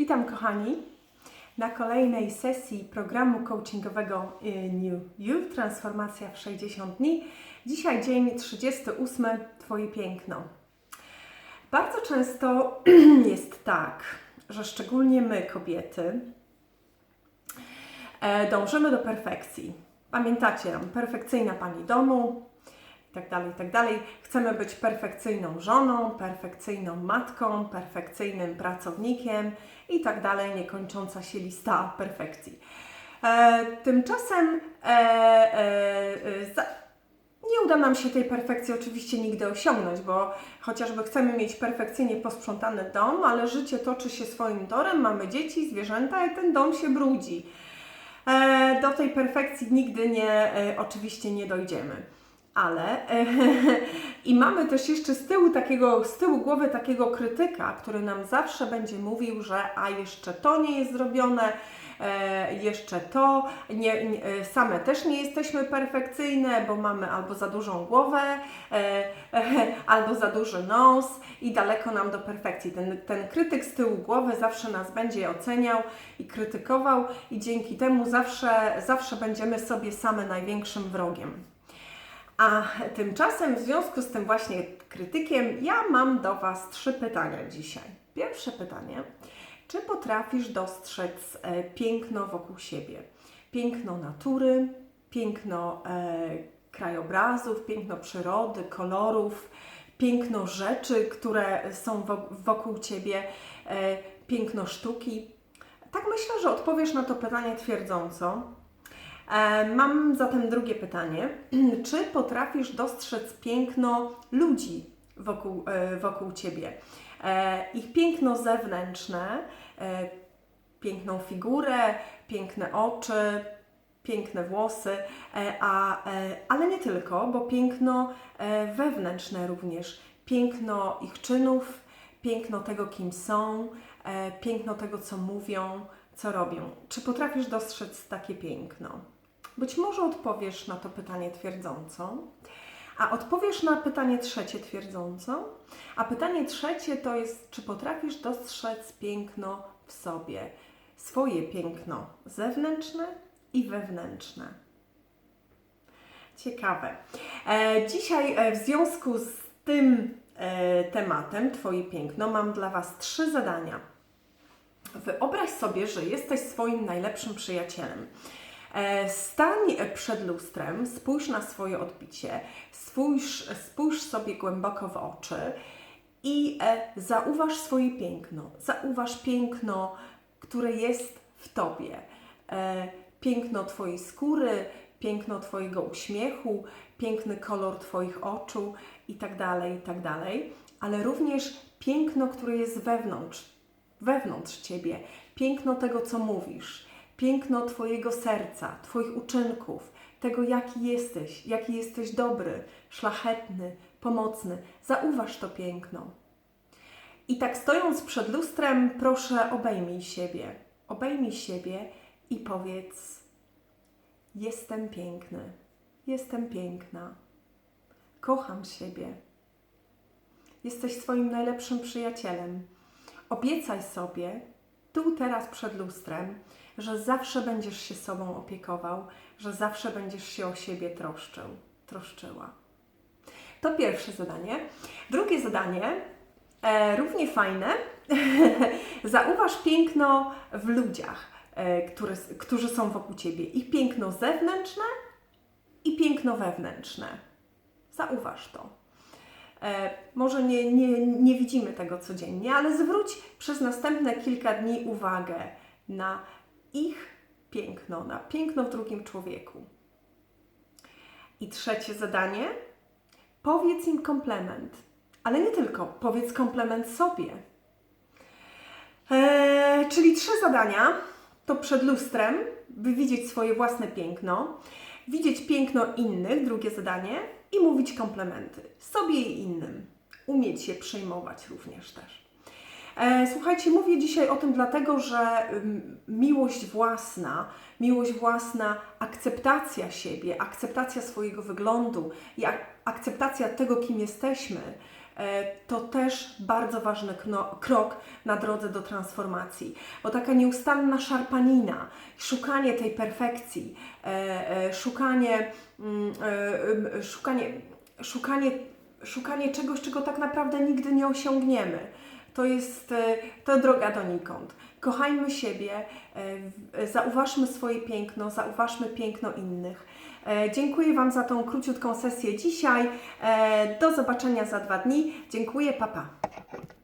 Witam kochani na kolejnej sesji programu coachingowego y, New You Transformacja w 60 dni. Dzisiaj dzień 38 Twoje piękno. Bardzo często jest tak, że szczególnie my kobiety e, dążymy do perfekcji. Pamiętacie, perfekcyjna pani domu, i tak dalej, i tak. Chcemy być perfekcyjną żoną, perfekcyjną matką, perfekcyjnym pracownikiem i tak niekończąca się lista perfekcji. E, tymczasem e, e, e, za, nie uda nam się tej perfekcji oczywiście nigdy osiągnąć, bo chociażby chcemy mieć perfekcyjnie posprzątany dom, ale życie toczy się swoim torem, mamy dzieci, zwierzęta i ten dom się brudzi. E, do tej perfekcji nigdy nie, e, oczywiście nie dojdziemy ale i mamy też jeszcze z tyłu takiego, z tyłu głowy takiego krytyka, który nam zawsze będzie mówił, że a jeszcze to nie jest zrobione, e, jeszcze to, nie, nie, e, same też nie jesteśmy perfekcyjne, bo mamy albo za dużą głowę, e, albo za duży nos i daleko nam do perfekcji. Ten, ten krytyk z tyłu głowy zawsze nas będzie oceniał i krytykował i dzięki temu zawsze, zawsze będziemy sobie same największym wrogiem. A tymczasem w związku z tym właśnie krytykiem ja mam do Was trzy pytania dzisiaj. Pierwsze pytanie. Czy potrafisz dostrzec e, piękno wokół siebie? Piękno natury, piękno e, krajobrazów, piękno przyrody, kolorów, piękno rzeczy, które są wokół Ciebie, e, piękno sztuki? Tak myślę, że odpowiesz na to pytanie twierdząco, mam zatem drugie pytanie. Czy potrafisz dostrzec piękno ludzi wokół, e, wokół ciebie? E, ich piękno zewnętrzne, piękną figurę, piękne oczy, piękne włosy, a, ale nie tylko, bo piękno wewnętrzne również. Piękno ich czynów, piękno tego, kim są, piękno tego, co mówią, co robią. Czy potrafisz dostrzec takie piękno? Być może odpowiesz na to pytanie twierdząco, a odpowiesz na pytanie trzecie twierdząco, a pytanie trzecie to jest, czy potrafisz dostrzec piękno w sobie, swoje piękno zewnętrzne i wewnętrzne. Ciekawe. E, dzisiaj e, w związku z tym e, tematem, Twoje piękno, mam dla Was trzy zadania. Wyobraź sobie, że jesteś swoim najlepszym przyjacielem. E, stań przed lustrem, spójrz na swoje odbicie, spójrz, spójrz sobie głęboko w oczy i e, zauważ swoje piękno. Zauważ piękno, które jest w tobie. E, piękno Twojej skóry, piękno Twojego uśmiechu, piękny kolor Twoich oczu itd., tak itd., tak ale również piękno, które jest wewnątrz, wewnątrz Ciebie, piękno tego, co mówisz piękno Twojego serca, Twoich uczynków, tego, jaki jesteś, jaki jesteś dobry, szlachetny, pomocny. Zauważ to piękno. I tak stojąc przed lustrem, proszę obejmij siebie. Obejmij siebie i powiedz: Jestem piękny, jestem piękna, kocham siebie. Jesteś swoim najlepszym przyjacielem. Obiecaj sobie, tu teraz przed lustrem, że zawsze będziesz się sobą opiekował, że zawsze będziesz się o siebie troszczył, troszczyła. To pierwsze zadanie. Drugie zadanie, e, równie fajne, zauważ piękno w ludziach, e, które, którzy są wokół Ciebie. Ich piękno zewnętrzne i piękno wewnętrzne. Zauważ to. E, może nie, nie, nie widzimy tego codziennie, ale zwróć przez następne kilka dni uwagę na ich piękno, na piękno w drugim człowieku. I trzecie zadanie: powiedz im komplement, ale nie tylko, powiedz komplement sobie. Eee, czyli trzy zadania. To przed lustrem, by widzieć swoje własne piękno, widzieć piękno innych, drugie zadanie, i mówić komplementy sobie i innym. Umieć się przejmować również też. E, słuchajcie, mówię dzisiaj o tym dlatego, że miłość własna, miłość własna, akceptacja siebie, akceptacja swojego wyglądu i akceptacja tego, kim jesteśmy, to też bardzo ważny krok na drodze do transformacji, bo taka nieustanna szarpanina, szukanie tej perfekcji, e, e, szukanie, mm, e, szukanie, szukanie, szukanie czegoś, czego tak naprawdę nigdy nie osiągniemy. To jest e, to droga donikąd. Kochajmy siebie, e, zauważmy swoje piękno, zauważmy piękno innych. E, Dziękuję Wam za tą króciutką sesję dzisiaj. E, Do zobaczenia za dwa dni. Dziękuję, papa. Pa.